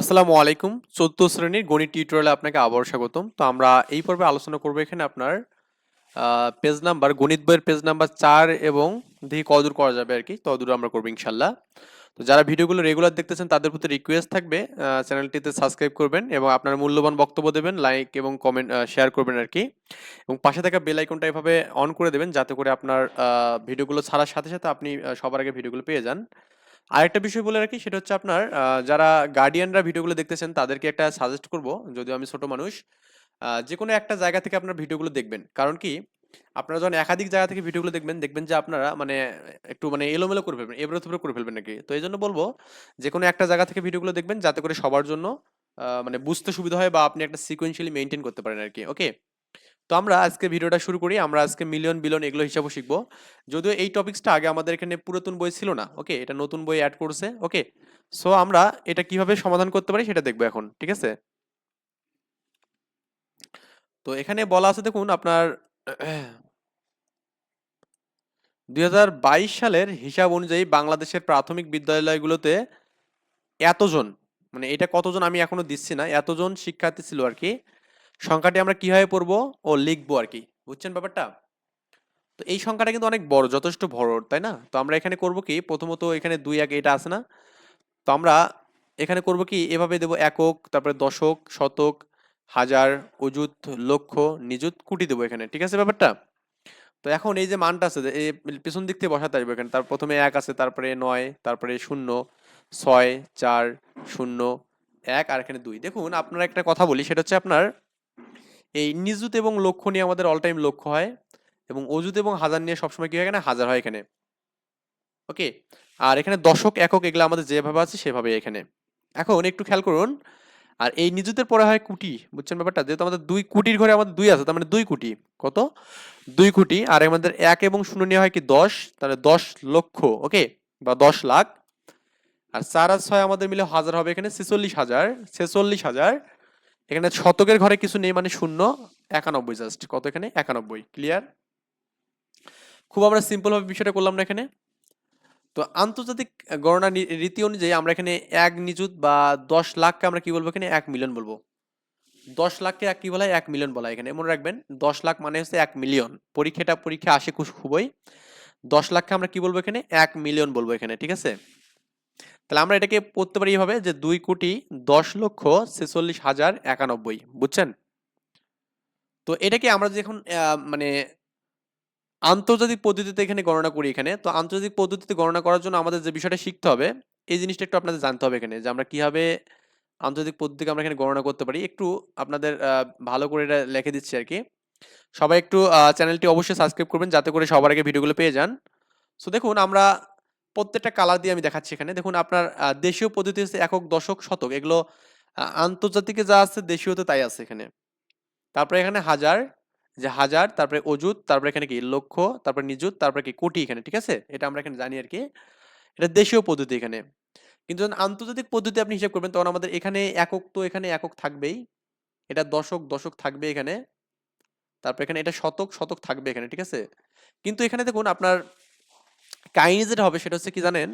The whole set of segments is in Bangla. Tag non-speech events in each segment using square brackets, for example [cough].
আসসালামু আলাইকুম চতুর্থ শ্রেণির গণিত টিউটোরিয়ালে আপনাকে আবারও স্বাগতম। তো আমরা এই পর্বে আলোচনা করব এখানে আপনার পেজ নাম্বার গণিত বইয়ের পেজ নাম্বার চার এবং দেখি কদূর করা যাবে আর কি তদূর আমরা করব ইনশাল্লাহ। তো যারা ভিডিওগুলো রেগুলার দেখতেছেন, তাদের প্রতি রিকোয়েস্ট থাকবে চ্যানেলটিতে সাবস্ক্রাইব করবেন এবং আপনার মূল্যবান বক্তব্য দেবেন লাইক এবং কমেন্ট শেয়ার করবেন আর কি। এবং পাশে থাকা বেল আইকনটা এভাবে অন করে দেবেন, যাতে করে আপনার ভিডিওগুলো ছাড়ার সাথে সাথে আপনি সবার আগে ভিডিওগুলো পেয়ে যান। আরেকটা বিষয় বলে রাখি, সেটা হচ্ছে আপনার যারা গার্ডিয়ানরা ভিডিওগুলো দেখতেছেন, তাদেরকে একটা সাজেস্ট করব, যদিও আমি ছোট মানুষ যে কোনো একটা জায়গা থেকে আপনার ভিডিওগুলো দেখবেন। কারণ কি? আপনারা যখন একাধিক জায়গা থেকে ভিডিওগুলো দেখবেন দেখবেন যে আপনারা মানে একটু মানে এলোমেলো করে ফেলবেন এবারে থুবড়ে করে ফেলবেন নাকি? তো এই জন্য বলব যে কোনো একটা জায়গা থেকে ভিডিওগুলো দেখবেন, যাতে করে সবার জন্য মানে বুঝতে সুবিধা হয় বা আপনি একটা সিকোয়েন্সিয়ালি মেনটেন করতে পারেন আর কি ওকে তো আমরা আজকে ভিডিওটা শুরু করি, আমরা আজকে মিলিয়ন বিলিয়ন এগুলো হিসাবও শিখব। যদিও এই টপিক্সটা আগে আমাদের এখানে পুরাতন বই ছিল না ওকে এটা নতুন বই অ্যাড করছে ওকে সো আমরা এটা কীভাবে সমাধান করতে পারি সেটা দেখব এখন, ঠিক আছে? তো এখানে বলা আছে, দেখুন, আপনার [clears throat] দুই হাজার বাইশ সালের হিসাব অনুযায়ী বাংলাদেশের প্রাথমিক বিদ্যালয়গুলোতে এতজন মানে এটা কতজন আমি এখনও দিচ্ছি না, এতজন শিক্ষার্থী ছিল আর কি সংখ্যাটি আমরা কীভাবে পড়ব ও লিখব আর কি, বুঝছেন ব্যাপারটা? তো এই সংখ্যাটা কিন্তু অনেক বড়, যথেষ্ট বড়, তাই না? তো আমরা এখানে করব কি, প্রথমত এখানে দুই এক এটা আছে না? তো আমরা এখানে করব কি, এভাবে দেব একক, তারপরে দশক, শতক, হাজার, অযুত, লক্ষ, নিযুত, কোটি দেবো এখানে, ঠিক আছে ব্যাপারটা? তো এখন এই যে মানটা আছে এই পেছন দিক থেকে বসাতে আসবে এখানে, তার প্রথমে এক আছে, তারপরে নয়, তারপরে শূন্য, ছয়, চার, শূন্য, এক, আর এখানে দুই। দেখুন, আপনার একটা কথা বলি, সেটা হচ্ছে আপনার এই নিযুত এবং লক্ষ্য নিয়ে আমাদের অল টাইম লক্ষ্য হয় এবং অযুত এবং হাজার নিয়ে সবসময় কি হয় এখানে? হাজার হয় এখানে। ওকে আর এখানে দশক, একক এগুলো আমাদের যেভাবে আছে সেভাবে এখানে। এখন একটু খেয়াল করুন, আর এই নিযুতের পরে হয় কোটি, বুঝছেন ব্যাপারটা? যেহেতু আমাদের দুই কোটির ঘরে আমাদের দুই আছে, তার মানে দুই কোটি। কত? দুই কোটি, আর আমাদের এক এবং শূন্য নিয়ে হয় কি দশ? তাহলে দশ লক্ষ ওকে বা দশ লাখ। আর চার আর ছয় আমাদের মিলে হাজার হবে এখানে ছেচল্লিশ হাজার ছেচল্লিশ হাজার। এখানে শতকের ঘরে কিছু নেই মানে শূন্য, একানব্বই জাস্ট কত এখানে? একানব্বই। ক্লিয়ার খুব আমরা সিম্পলভাবে বিষয়টা করলাম না এখানে। তো আন্তর্জাতিক গণনা রীতি অনুযায়ী আমরা এখানে এক নিযুত বা দশ লাখকে আমরা কি বলব এখানে? এক মিলিয়ন বলব। দশ লাখকে এক কি বলা হয়? এক মিলিয়ন বলা হয় এখানে। মনে রাখবেন, দশ লাখ মানে হচ্ছে এক মিলিয়ন পরীক্ষাটা পরীক্ষা আসে খুব খুবই। দশ লাখকে আমরা কি বলব এখানে? এক মিলিয়ন বলব এখানে, ঠিক আছে? তাহলে আমরা এটাকে পড়তে পারি হবে যে দুই কোটি দশ লক্ষ ছেচল্লিশ হাজার একানব্বই, বুঝছেন? তো এটাকে আমরা যদি এখন মানে আন্তর্জাতিক পদ্ধতিতে এখানে গণনা করি এখানে, তো আন্তর্জাতিক পদ্ধতিতে গণনা করার জন্য আমাদের যে বিষয়টা শিখতে হবে, এই জিনিসটা একটু আপনাদের জানতে হবে এখানে যে আমরা কীভাবে আন্তর্জাতিক পদ্ধতিকে আমরা এখানে গণনা করতে পারি। একটু আপনাদের ভালো করে এটা লিখে দিচ্ছি আর কি। সবাই একটু চ্যানেলটি অবশ্যই সাবস্ক্রাইব করবেন যাতে করে সবার আগে ভিডিওগুলো পেয়ে যান। সো দেখুন আমরা প্রত্যেকটা কালার দিয়ে আমি দেখাচ্ছি এখানে। দেখুন, আপনার দেশীয় পদ্ধতি হচ্ছে একক, দশক, শতক। এগুলো আন্তর্জাতিকে যা আছে দেশীয়তে তাই আছে এখানে। তারপরে এখানে হাজার, যে হাজার, তারপরে অযুত, তারপরে এখানে কি? লক্ষ, তারপরে নিযুত, তারপরে কি? কোটি এখানে, ঠিক আছে? এটা আমরা এখানে জানি আর কি। এটা দেশীয় পদ্ধতি এখানে। কিন্তু যখন আন্তর্জাতিক পদ্ধতি আপনি হিসাব করবেন, তখন আমাদের এখানে একক তো এখানে একক থাকবেই। এটা দশক দশক থাকবে এখানে। তারপরে এখানে এটা শতক শতক থাকবে এখানে, ঠিক আছে? কিন্তু এখানে দেখুন, আপনার কাহিনী যেটা হবে সেটা হচ্ছে কি জানেন?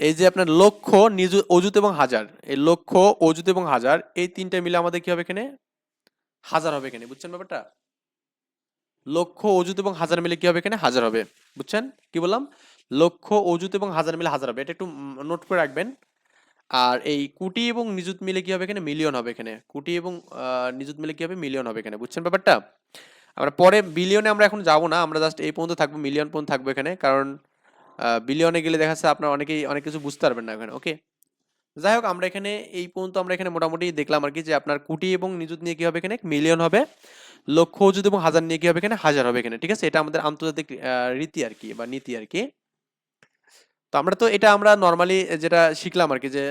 এই যে আপনার লক্ষ নিজ অযুত এবং হাজার। এই লক্ষ অযুত এবং হাজার, এই তিনটা মিলে আমাদের কি হবে এখানে? হাজার হবে এখানে। বুঝছেন ব্যাপারটা? লক্ষ অযুত এবং হাজার মিলে কি হবে এখানে? হাজার হবে। বুঝছেন? কি বললাম? লক্ষ অযুত এবং হাজার মিলে হাজার হবে। এটা একটু নোট করে রাখবেন। আর এই কুটি এবং নিযুত মিলে কি হবে এখানে? মিলিয়ন হবে এখানে। কুটি এবং নিযুত মিলে কি হবে? মিলিয়ন হবে এখানে। বুঝছেন ব্যাপারটা? আমরা পরে বিলিয়নে আমরা এখন যাব না। আমরা জাস্ট এই পর্যন্ত থাকব, মিলিয়ন পর্যন্ত থাকব এখানে। কারণ বিলিয়নে গেলে দেখা যাচ্ছে আপনার অনেকেই, অনেক কিছু বুঝতে পারবেন না এখানে ওকে যাই হোক, আমরা এখানে, এই পর্যন্ত আমরা এখানে মোটামুটি দেখলাম আর কি যে আপনার কোটি এবং নিযুত নিয়ে কি হবে এখানে মিলিয়ন হবে, লক্ষ অযুত এবং হাজার নিয়ে কি হবে এখানে হাজার হবে এখানে, ঠিক আছে? এটা আমাদের আন্তর্জাতিক রীতি আর কি বা নীতি আর কি। তো আমরা তো এটা আমরা নর্মালি যেটা শিখলাম আর কি যে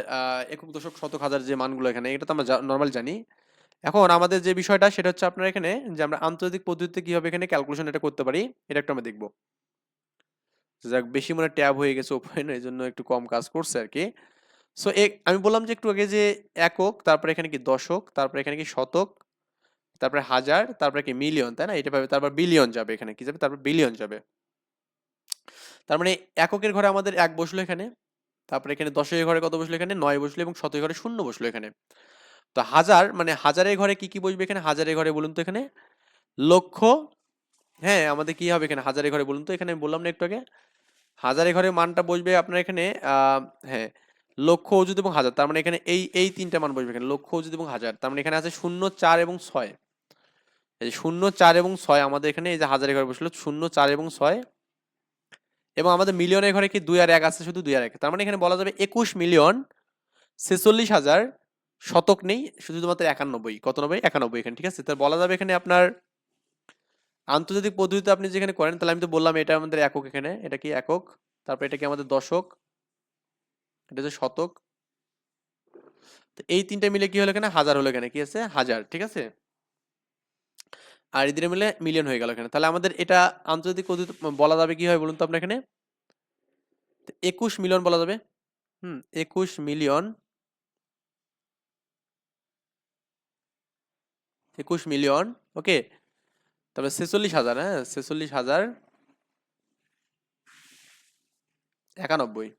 একক দশক শতক হাজার যে মানগুলো এখানে, এটা তো আমরা নর্মাল জানি। এখন আমাদের যে বিষয়টা, সেটা হচ্ছে আপনার এখানে যে আমরা আন্তর্জাতিক পদ্ধতিতে কীভাবে এখানে ক্যালকুলেশন এটা করতে পারি, এটা একটু আমরা দেখব। যাক, বেশি মনে ট্যাব হয়ে গেছে ওপেন এই জন্য একটু কম কাজ করছে আর কি সো এক আমি বললাম যে একটু আগে যে একক, তারপরে এখানে কি দশক, তারপরে এখানে কি শতক, তারপরে হাজার, তারপরে কি মিলিয়ন তাই না? এটা পাবে, তারপর বিলিয়ন যাবে এখানে, কি যাবে? তারপর বিলিয়ন যাবে। তার মানে এককের ঘরে আমাদের এক বসল এখানে, তারপরে এখানে দশের ঘরে কত বসল এখানে? নয় বসল এবং শতের ঘরে শূন্য বসল এখানে। তো হাজার মানে হাজারের ঘরে কি কি বসবে এখানে? হাজারের ঘরে বলুন তো এখানে। লক্ষ হ্যাঁ আমাদের কি হবে এখানে? হাজারের ঘরে বলুন তো, এখানে বললাম না একটু আগে। হাজারের ঘরে মানটা বসবে আপনার এখানে হ্যাঁ লক্ষ অযুত এবং হাজার। তার মানে এখানে এই এই তিনটা মান বসবে এখানে, লক্ষ অযুত এবং হাজার। তার মানে এখানে আছে শূন্য, চার এবং ছয়। এই শূন্য, চার এবং ছয় আমাদের এখানে, এই যে হাজারের ঘরে বসল, শূন্য, চার এবং ছয়। এবং আমাদের মিলিয়নের ঘরে কি দুই আর এক আছে? শুধু দুই আর এক। তার মানে এখানে বলা যাবে একুশ মিলিয়ন, ছেচল্লিশ হাজার শতক নেই, শুধুমাত্র একানব্বই। কত নব্বই? একানব্বই এখানে, ঠিক আছে? তাহলে বলা যাবে এখানে আপনার আন্তর্জাতিক পদ্ধতিতে আপনি যেখানে করেন, তাহলে আমি তো বললাম এটা আমাদের একক এখানে। এটা কি একক? তারপর এটা কি আমাদের দশক? এটা হচ্ছে শতক। তো এই তিনটা মিলে কি হলো এখানে? হাজার হলো এখানে, কি আছে? হাজার, ঠিক আছে? আর এদের মিলে মিলিয়ন হয়ে গেল এখানে। তাহলে আমাদের এটা আন্তর্জাতিক পদ্ধতি বলা যাবে কি হয় বলুন তো আপনার এখানে? একুশ মিলিয়ন বলা যাবে। হুম, একুশ মিলিয়ন। একুশ মিলিয়ন, ওকে? তারপরে ছেচল্লিশ হাজার হ্যাঁ? ছেচল্লিশ হাজার একানব্বই।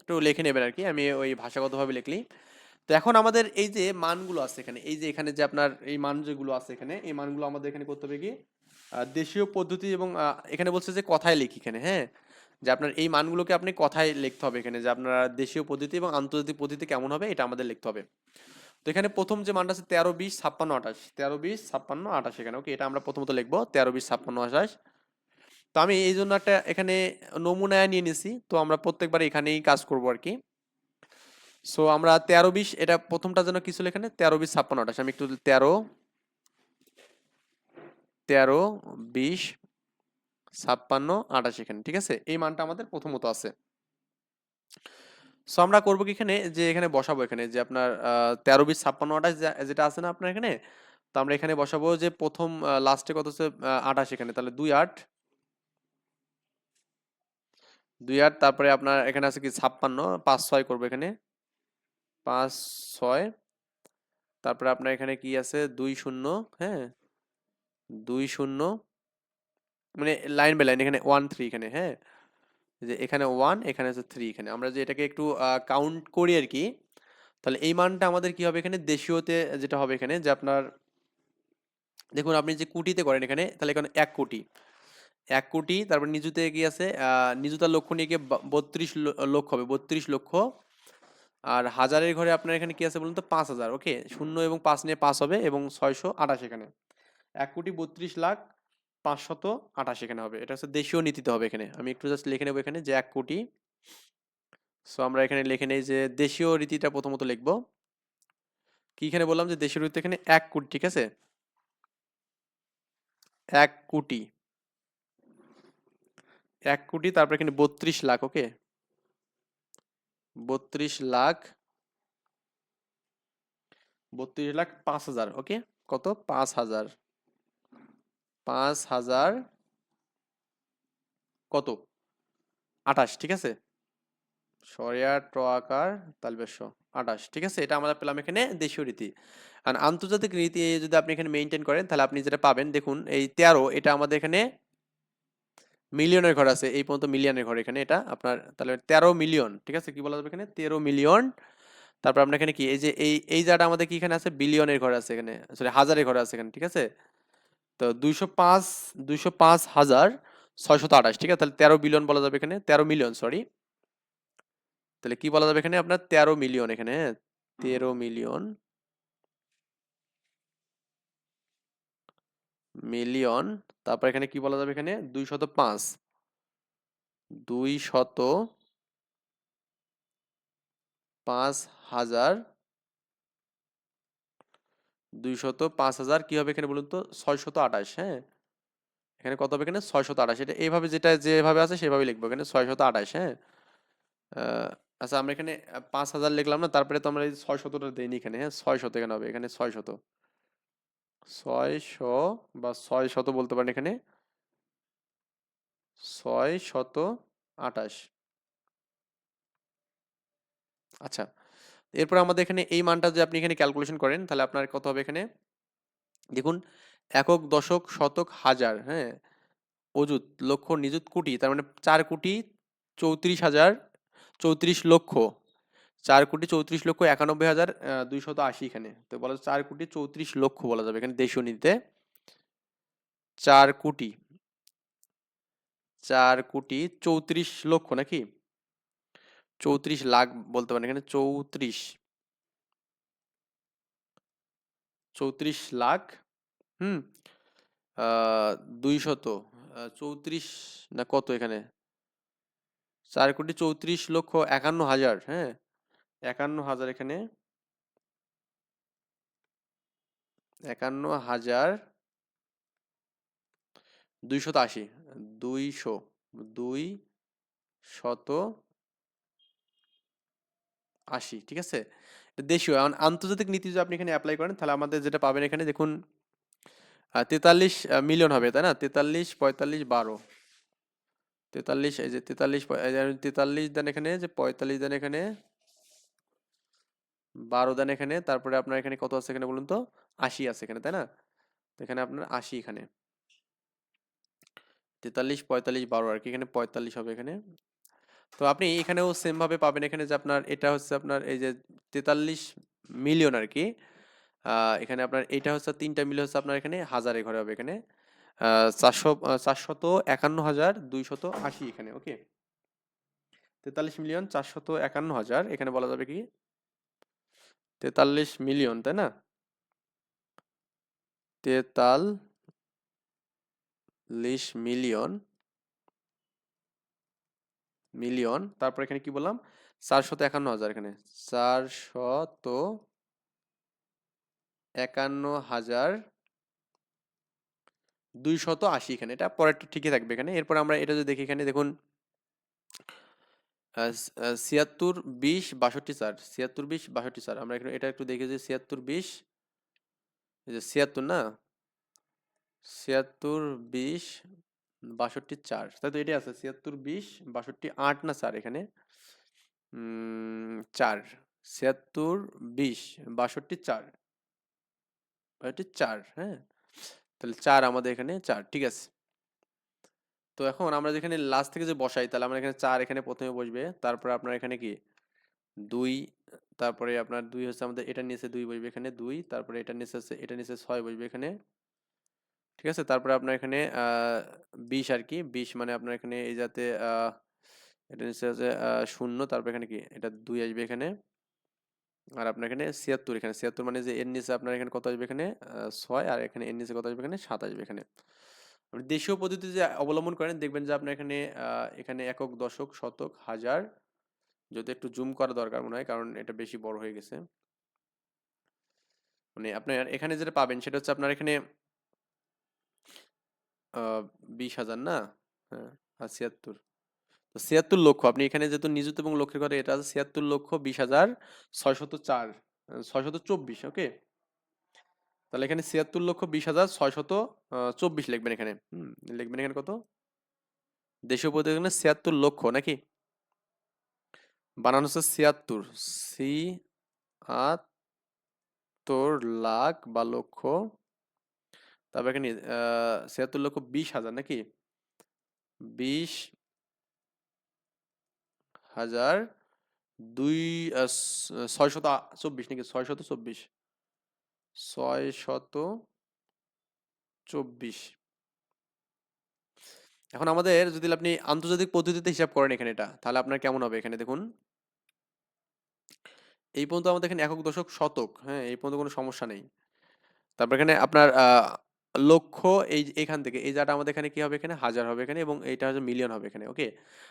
একটু লিখে নেবেন আর কি, আমি ওই ভাষাগতভাবে লিখলি। তো এখন আমাদের এই যে মানগুলো আছে এখানে, এই যে এখানে যে আপনার এই মান যেগুলো আছে এখানে, এই মানগুলো আমাদের এখানে করতে হবে কি? দেশীয় পদ্ধতি এবং এখানে বলছে যে কথায় লিখি এখানে হ্যাঁ? যে আপনার এই মানগুলোকে আপনি কথায় লিখতে হবে এখানে, যে আপনার দেশীয় পদ্ধতি এবং আন্তর্জাতিক পদ্ধতি কেমন হবে, এটা আমাদের লিখতে হবে। তো এখানে প্রথম যে মানটা আছে তেরো বিশ ছাপ্পান্ন আঠাশ, তেরো বিশ ছাপ্পান্ন আঠাশ এখানে ওকে এটা আমরা প্রথমত লিখব, তেরো বিশ ছাপ্পান্ন আঠাশ। তো আমি এই জন্য একটা এখানে নমুনায় নিয়ে নিছি, তো আমরা প্রত্যেকবার এখানেই কাজ করব আর কি। সো আমরা তেরো বিশ, এটা প্রথমটা যেন কিছু এখানে? তেরো বিশ ছাপ্পান্ন আঠাশ। আমি একটু তেরো তেরো বিশ ছাপ্পান্ন আঠাশ এখানে, ঠিক আছে? এই মানটা আমাদের প্রথমত আছে। সো আমরা করব কি এখানে? যে এখানে বসাবো এখানে যে আপনার তেরো বিশ ছাপ্পান্ন আঠাশ যেটা আছে না আপনার এখানে? তো আমরা এখানে বসাবো যে প্রথম লাস্টে কত হচ্ছে? আঠাশ এখানে। তাহলে দুই আট। দুই আট, তারপরে আপনার এখানে আছে কি? ছাপ্পান্ন। পাঁচ ছয় করব এখানে। পাঁচ ছয়। তারপরে আপনার এখানে কি আছে? দুই শূন্য হ্যাঁ? দুই শূন্য। মানে লাইন বাই লাইন এখানে ওয়ান থ্রি এখানে হ্যাঁ? যে এখানে ওয়ান এখানে আছে থ্রি এখানে। আমরা যে এটাকে একটু কাউন্ট করি আর কি, তাহলে এই মানটা আমাদের কি হবে এখানে? দেশীয়তে যেটা হবে এখানে, যে আপনার, দেখুন আপনি যে কোটিতে করেন এখানে, তাহলে এখানে এক কোটি। এক কোটি, তারপর নিজুতে কি আছে? নিজুতার লক্ষ্য নিয়ে গিয়ে বত্রিশ লক্ষ হবে, বত্রিশ লক্ষ। আর হাজারের ঘরে আপনার এখানে কি আছে বলুন তো? পাঁচ হাজার ওকে শূন্য এবং পাঁচ নিয়ে পাঁচ হবে এবং ছয়শো আঠাশ এখানে। এক কোটি বত্রিশ লাখ পাঁচশত আঠাশ এখানে হবে। এটা হচ্ছে দেশীয় নীতিতে হবে এখানে। আমি একটু জাস্ট লিখে নেব এখানে যে এক কোটি। সো আমরা এখানে লিখে নেই যে দেশীয় রীতিটা প্রথমত লিখব। কি এখানে বললাম যে দেশীয় রীতি এখানে এক কোটি, ঠিক আছে? এক কোটি। এক কোটি, তারপর এখানে বত্রিশ লাখ, ওকে? বত্রিশ লাখ বত্রিশ লাখ পাঁচ হাজার, ওকে? কত? পাঁচ হাজার। পাঁচ হাজার কত? আঠাশ, ঠিক আছে? সরিয়া ট আকার তালবেশ আঠাশ, ঠিক আছে? এটা আমরা পেলাম এখানে দেশীয় রীতি। আর আন্তর্জাতিক রীতি যদি আপনি এখানে মেনটেন করেন, তাহলে আপনি যেটা পাবেন, দেখুন, এই তেরো, এটা আমাদের এখানে মিলিয়নের ঘর আছে, এই পর্যন্ত মিলিয়নের ঘর এখানে, এটা আপনার, তাহলে তেরো মিলিয়ন, ঠিক আছে? কি বলা যাবে এখানে? তেরো মিলিয়ন। তারপর আপনার এখানে কি, এই যে, এই এই জায়গাটা আমাদের কি এখানে আছে? বিলিয়নের ঘর আছে এখানে সরি হাজারের ঘর আছে এখানে, ঠিক আছে? তো দুইশো পাঁচ দুইশো পাঁচ হাজার ছয়শত আঠাশ ঠিক আছে? তাহলে তেরো বিলিয়ন বলা যাবে এখানে তেরো মিলিয়ন সরি তাহলে কি বলা যাবে এখানে আপনার? তেরো মিলিয়ন এখানে হ্যাঁ? তেরো মিলিয়ন মিলিয়ন তারপর এখানে কি বলা যাবে এখানে? দুই শত পাঁচ। দুই শত পাঁচ হাজার দুই শত পাঁচ হাজার কি হবে এখানে বলুন তো? ছয় শত আঠাশ হ্যাঁ? এখানে কত হবে এখানে? ছয় শত আঠাশ। এটা এইভাবে যেটা যেভাবে আছে সেভাবে লিখব। এখানে ছয় শত আঠাশ হ্যাঁ? আচ্ছা আমরা এখানে পাঁচ হাজার লিখলাম না, তারপরে তো আমরা এই ছয় শতটা দিইনি এখানে হ্যাঁ? ছয় শত এখানে হবে, এখানে ছয় শত ছয় শ বা ছয় শত বলতে পারেন এখানে। ছয় শত আঠাশ। আচ্ছা এরপর আমাদের এখানে এই মানটা যদি আপনি এখানে ক্যালকুলেশন করেন, তাহলে আপনার কত হবে এখানে? দেখুন, একক, দশক, শতক, হাজার হ্যাঁ? অযুত, লক্ষ, নিযুত, কোটি, তার মানে চার কোটি চৌত্রিশ হাজার চৌত্রিশ লক্ষ। চার কোটি চৌত্রিশ লক্ষ একানব্বই হাজার দুইশত আশি এখানে। তো বলা চার কোটি চৌত্রিশ লক্ষ বলা যাবে এখানে দেশীয় নীতিতে। চার কোটি চার কোটি চৌত্রিশ লক্ষ নাকি? চৌত্রিশ লাখ বলতে পারেন, এখানে চৌত্রিশ। চৌত্রিশ লাখ, হুম? দুইশত। চৌত্রিশ না কত এখানে? চার কোটি চৌত্রিশ লক্ষ একান্ন হাজার হ্যাঁ? একান্ন হাজার এখানে। একান্ন হাজার দুইশত আশি, দুইশো দুই শত আশি ঠিক আছে? দেশীয়। আন্তর্জাতিক নীতি যদি আপনি এখানে অ্যাপ্লাই করেন, তাহলে আমাদের যেটা পাবেন এখানে দেখুন তেতাল্লিশ মিলিয়ন হবে, তাই না? তেতাল্লিশ, পঁয়তাল্লিশ, বারো। তেতাল্লিশ, এই যে তেতাল্লিশ তেতাল্লিশ দেন এখানে, যে পঁয়তাল্লিশ দেন এখানে, বারো দেন এখানে, তারপরে আপনার এখানে কত আছে এখানে বলুন তো? আশি আছে এখানে, তাই না? এখানে আপনার আশি এখানে। তেতাল্লিশ, পঁয়তাল্লিশ, বারো আর কি, এখানে পঁয়তাল্লিশ হবে এখানে। তো আপনি এখানেও সেম ভাবে পাবেন। এখানে যে আপনার, এটা হচ্ছে আপনার এই যে তেতাল্লিশ মিলিয়ন আর কি এখানে আপনার, এটা হচ্ছে তিনটা মিলিয়ন হচ্ছে আপনার এখানে হাজারে ঘরে হবে এখানে। চারশো চারশত একান্ন হাজার দুইশত আশি এখানে, ওকে? তেতাল্লিশ মিলিয়ন চারশত একান্ন হাজার, এখানে বলা যাবে কি? তেতাল্লিশ মিলিয়ন তাই না? তেতাল্লিশ মিলিয়ন মিলিয়ন। তারপর এখানে কি বললাম? চারশত একান্ন হাজার এখানে। চারশত একান্ন হাজার দুইশত আশি এখানে। এটা পরেরটা ঠিকই থাকবে এখানে। এরপর আমরা এটা যদি দেখি এখানে, দেখুন ছিয়াত্তর বিশ বাষট্টি চার। ছিয়াত্তর বিশ বাষট্টি চার। আমরা এখানে, এটা একটু দেখি যে ছিয়াত্তর বিশ ছিয়াত্তর না? ছিয়াত্তর বিশ বাষট্টি চার। তাই তো এটাই আছে ছিয়াত্তর বিশ বাষট্টি আট না চার এখানে? চার। ছিয়াত্তর বিশ বাষট্টি চার। বাষট্টি চার হ্যাঁ? তাহলে চার আমাদের এখানে, চার, ঠিক আছে। তো এখন আমরা যেখানে লাস্ট থেকে যে বসাই, তাহলে আমরা এখানে চার এখানে প্রথমে বসবে, তারপরে আপনার এখানে কি? দুই, তারপরে আপনার দুই হচ্ছে আমাদের, এটা নিচে দুই বসবে এখানে, দুই, তারপরে এটা নিচে হচ্ছে, এটা নিচে ছয় বসবে এখানে। ঠিক আছে? তারপরে আপনার এখানে বিশ আর কি বিশ মানে আপনার এখানে এই যাতে এটা নিচে হচ্ছে শূন্য। তারপর এখানে কি? এটা দুই আসবে এখানে। আর আপনার এখানে ছিয়াত্তর। এখানে ছিয়াত্তর মানে যে এর নিচে আপনার এখানে কত আসবে এখানে? ছয়। আর এখানে এর নিচে কত আসবে এখানে? সাত আসবে এখানে। আপনি দেশীয় পদ্ধতি যে অবলম্বন করেন, দেখবেন যে আপনার এখানে এখানে একক, দশক, শতক, হাজার, যদি একটু জুম করা দরকার মনে হয়, কারণ এটা বেশি বড় হয়ে গেছে। মানে আপনার এখানে যেটা পাবেন, সেটা হচ্ছে আপনার এখানে বিশ হাজার না? হ্যাঁ আর ছিয়াত্তর। তো ছিয়াত্তর লক্ষ, আপনি এখানে যেহেতু নিযুত এবং লক্ষের ঘরে এটা আছে ছিয়াত্তর লক্ষ বিশ হাজার ছয়শত চার ছয়শত চব্বিশ, ওকে? তাহলে এখানে ছিয়াত্তর লক্ষ বিশ হাজার ছয়শত চব্বিশ লিখবেন এখানে। হুম, লিখবেন এখানে কত? দেশীয় এখানে ছিয়াত্তর লক্ষ, নাকি? বানানো হচ্ছে ছিয়াত্তর। সি আত্তর লাখ বা লক্ষ তারপর এখানে ছিয়াত্তর লক্ষ বিশ হাজার নাকি? বিশ হাজার দুই ছয় শত চব্বিশ নাকি? ছয় শত চব্বিশ। ছয় শত চব্বিশ। এখন আমাদের যদি আপনি আন্তর্জাতিক পদ্ধতিতে হিসাব করেন এখানে এটা, তাহলে আপনার কেমন হবে এখানে দেখুন? এই পর্যন্ত আমাদের এখানে একক দশক শতক হ্যাঁ এই পর্যন্ত কোনো সমস্যা নেই। তারপর এখানে আপনার লক্ষ এই এখান থেকে, এই জায়গাটা আমাদের এখানে কি হবে এখানে? হাজার হবে এখানে এবং এইটা হচ্ছে মিলিয়ন হবে এখানে ওকে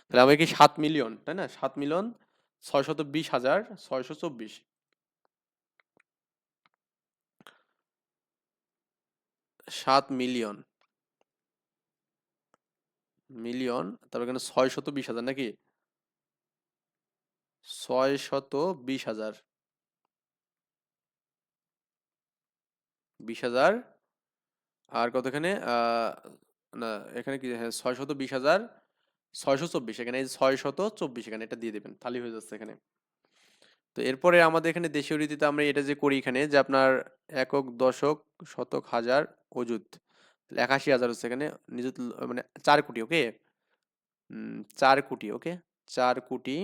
তাহলে আমাদের কি সাত মিলিয়ন তাই না? সাত মিলিয়ন ছয়শত বিশ হাজার, ছয়শো চব্বিশ। সাত মিলিয়ন মিলিয়ন তারপর এখানে ছয় শত বিশ হাজার নাকি? ছয় শত বিশ হাজার। বিশ হাজার আর কত এখানে না, এখানে কি? হ্যাঁ ছয় শত বিশ হাজার, ছয়শো চব্বিশ, এখানে এই ছয় শত চব্বিশ এখানে এটা দিয়ে দেবেন, তাহলেই হয়ে যাচ্ছে এখানে। তো এরপরে আমাদের এখানে দেশীয় রীতিতে আমরা এটা যে করি এখানে, যে আপনার একক, দশক, শতক, হাজার, অযুত একাশি হাজার হচ্ছে এখানে, নিযুত ল- মানে চার কোটি, ওকে? চার কোটি, ওকে? চার কোটি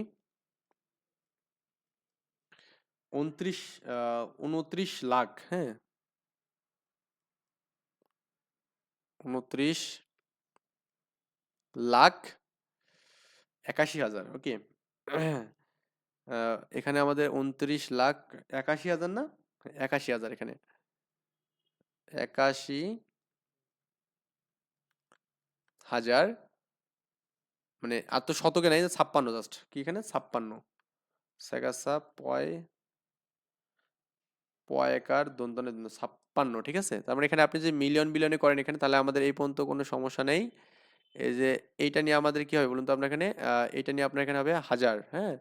উনত্রিশ উনত্রিশ লাখ হ্যাঁ? উনত্রিশ লাখ একাশি হাজার ওকে এখানে আমাদের উনত্রিশ লাখ একাশি হাজার না? একাশি হাজার এখানে। একাশি হাজার মানে আর তো শতকে নাই, ছাপ্পান্ন জাস্ট কি এখানে? ছাপ্পান্ন। সেগাসা পয় পয় একার দন্তনের জন্য ছাপ্পান্ন, ঠিক আছে? তার মানে এখানে আপনি যে মিলিয়ন বিলিয়নে করেন এখানে, তাহলে আমাদের এই পর্যন্ত কোনো সমস্যা নেই। এই যে এইটা নিয়ে আমাদের কি হবে বলুন তো আপনার এখানে? এইটা নিয়ে আপনার এখানে হবে হাজার হ্যাঁ?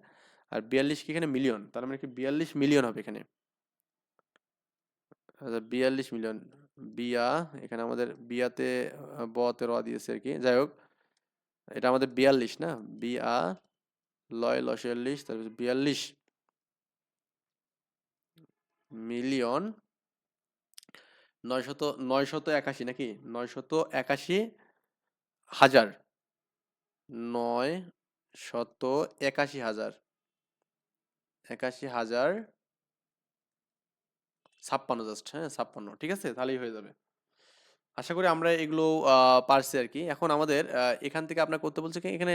আর বিয়াল্লিশ কি এখানে? মিলিয়ন তার মানে কি বিয়াল্লিশ মিলিয়ন হবে এখানে। আচ্ছা বিয়াল্লিশ মিলিয়ন বিয়া, এখানে আমাদের বিয়াতে বতে র দিয়েছে আর কি। যাই হোক, এটা আমাদের বিয়াল্লিশ না? বিয়া, লয় লশয়াল্লিশ তারপর বিয়াল্লিশ। মিলিয়ন নয়শত নয়শত একাশি নাকি? নয়শত একাশি হাজার। নয় শত একাশি হাজার। একাশি হাজার ছাপ্পান্ন জাস্ট হ্যাঁ ছাপ্পান্ন। ঠিক আছে? তাহলেই হয়ে যাবে। আশা করি আমরা এগুলো পারছি আর কি। এখন আমাদের এখান থেকে আপনার করতে বলছে কি? এখানে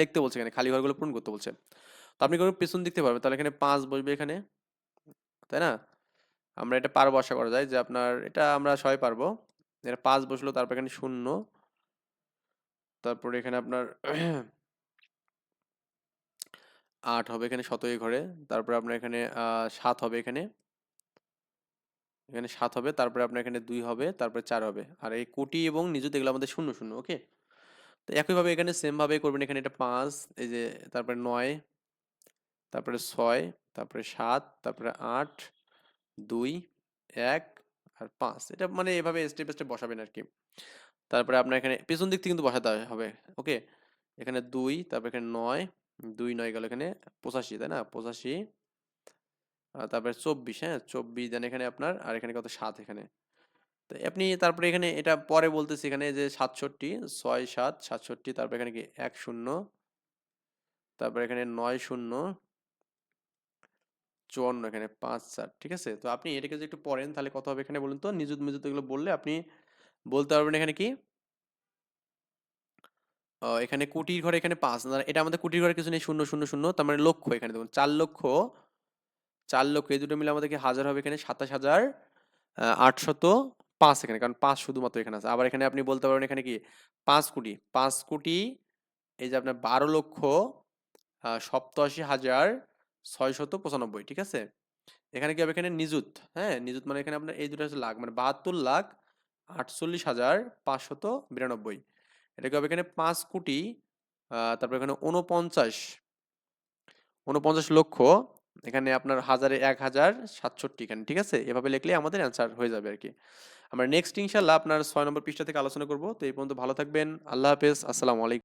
লিখতে বলছে এখানে, খালি ঘরগুলো পূরণ করতে বলছে। তো আপনি কোনো পেছন দেখতে পারবেন। তাহলে এখানে পাঁচ বসবে এখানে। তাই না? আমরা এটা পারব আশা করা যায় যে আপনার এটা আমরা সবাই পারব। এটা পাঁচ বসল, তারপর এখানে শূন্য। তারপরে এখানে আপনার আট হবে এখানে শতই ঘরে। তারপরে আপনার এখানে সাত হবে এখানে। এখানে সাত হবে, তারপরে আপনার এখানে দুই হবে, তারপরে চার হবে। আর এই কোটি এবং নিযুত এগুলো আমাদের শূন্য শূন্য, ওকে? তো একইভাবে এখানে সেম ভাবে করবেন, এখানে এটা পাঁচ, এই যে তারপরে নয়, তারপরে ছয়, তারপরে সাত, তারপরে আট দুই, এক আর পাঁচ। এটা মানে এভাবে স্টেপ স্টেপ বসাবেন আর কি তারপরে আপনার এখানে পেছন দিক থেকে কিন্তু বসাতে হবে। ওকে? এখানে দুই, তারপর এখানে নয়। দুই, নয় গেল এখানে পঁচাশি, তাই না? পঁচাশি। তারপরে চব্বিশ হ্যাঁ? চব্বিশ দেন এখানে আপনার আর এখানে কত? সাত এখানে। তো আপনি তারপরে এখানে এটা পরে বলতেছি এখানে যে সাতষট্টি, ছয়, সাত, সাতষট্টি, তারপর এখানে কি এক শূন্য, তারপর এখানে নয় শূন্য চুয়ান্ন এখানে, পাঁচ চার, ঠিক আছে? তো আপনি এটাকে যদি একটু পড়েন তাহলে কত হবে এখানে বলুন তো? নিযুত মিযুত এগুলো বললে আপনি বলতে পারবেন এখানে কি? এখানে কোটির ঘরে এখানে পাঁচ। এটা আমাদের কোটির ঘরে কিছু নেই, শূন্য শূন্য শূন্য, তার মানে লক্ষ এখানে দেখুন, চার লক্ষ চার লক্ষ, এই দুটো মিলে আমাদেরকে হাজার হবে এখানে, সাতাশ হাজার আটশত পাঁচ এখানে, কারণ পাঁচ শুধুমাত্র এখানে আছে। আবার এখানে আপনি বলতে পারবেন এখানে কি? পাঁচ কোটি পাঁচ কোটি, এই যে আপনার বারো লক্ষ সপ্তাশি হাজার ছয়শত পঁচানব্বই, ঠিক আছে? এখানে কি হবে? এখানে নিযুত হ্যাঁ? নিযুত মানে এখানে আপনার এই দুটো হচ্ছে লাখ মানে বাহাত্তর লাখ আটচল্লিশ হাজার পাঁচশত বিরানব্বই। এটা কি হবে? এখানে পাঁচ কোটি তারপর এখানে উনপঞ্চাশ উনপঞ্চাশ লক্ষ, এখানে আপনার হাজারে এক হাজার সাতষট্টি এখানে, ঠিক আছে? এভাবে লিখলে আমাদের অ্যান্সার হয়ে যাবে আর কি আমরা নেক্সট ইনশাল্লাহ আপনার ছয় নম্বর পৃষ্ঠা থেকে আলোচনা করব। তো এই পর্যন্ত ভালো থাকবেন। আল্লাহ হাফেজ। আসসালামু আলাইকুম।